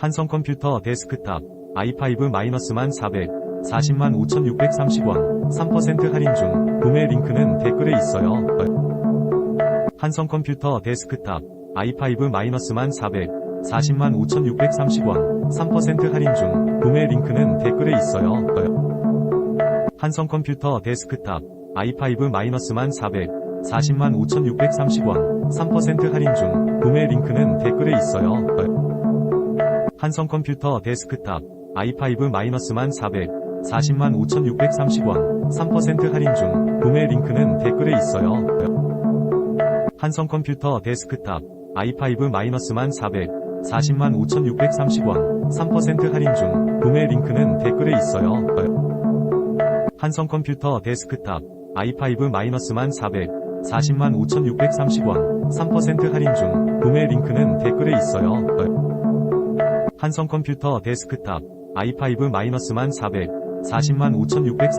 한성 컴퓨터 데스크탑 i5-만 400 40만 5,630원 3% 할인 중 구매 링크는 댓글에 있어요. 한성 컴퓨터 데스크탑 i5-만 400 40만 5,630원 3% 할인 중 구매 링크는 댓글에 있어요. 한성 컴퓨터 데스크탑 i5-만 400 40만 5,630원 3% 할인 중 구매 링크는 댓글에 있어요. 한성 컴퓨터 데스크탑 i5-만 400 40만 5,630원 3% 할인 중 구매 링크는 댓글에 있어요. 한성 컴퓨터 데스크탑 i5-만 400 40만 5,630원 3% 할인 중 구매 링크는 댓글에 있어요. 한성 컴퓨터 데스크탑 i5-만 400 40만 5,630원 3% 할인 중 구매 링크는 댓글에 있어요. 한성 컴퓨터 데스크탑 i5-만 400 40만 5,630